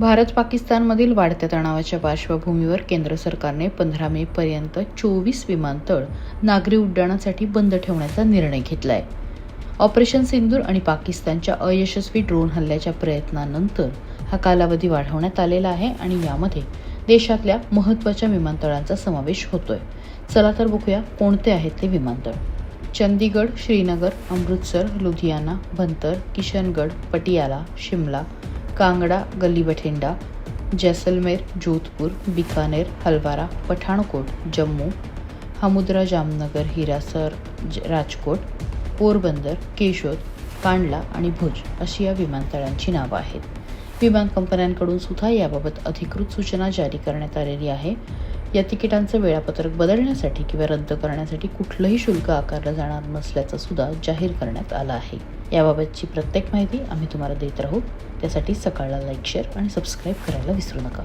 भारत पाकिस्तानमधील वाढत्या तणावाच्या पार्श्वभूमीवर केंद्र सरकारने पंधरा मे पर्यंत चोवीस विमानतळ नागरी उड्डाणासाठी बंद ठेवण्याचा निर्णय घेतला आहे ऑपरेशन सिंदूर आणि पाकिस्तानच्या अयशस्वी ड्रोन हल्ल्याच्या प्रयत्नानंतर हा कालावधी वाढवण्यात आलेला आहे आणि यामध्ये देशातल्या महत्त्वाच्या विमानतळांचा समावेश होतोय. चला तर बघूया कोणते आहेत ते विमानतळ. चंदीगड श्रीनगर अमृतसर लुधियाना भंतर किशनगड पटियाला शिमला कांगडा गल्ली बठिंडा जैसलमेर जोधपूर बिकानेर हलवारा पठाणकोट जम्मू हमुद्रा जामनगर हिरासर ज- राजकोट पोरबंदर केशोद कांडला आणि भुज अशी या विमानतळांची नावं आहेत. विमान कंपन्यांकडून सुद्धा याबाबत अधिकृत सूचना जारी करण्यात आलेली आहे. या तिकिटांचं वेळापत्रक बदलण्यासाठी किंवा रद्द करण्यासाठी कुठलंही शुल्क आकारलं जाणार नसल्याचं सुद्धा जाहीर करण्यात आलं आहे. याबाबतची प्रत्येक माहिती आम्ही तुम्हाला देत राहू. त्यासाठी सकाळला लाईक शेअर आणि सबस्क्राईब करायला विसरू नका.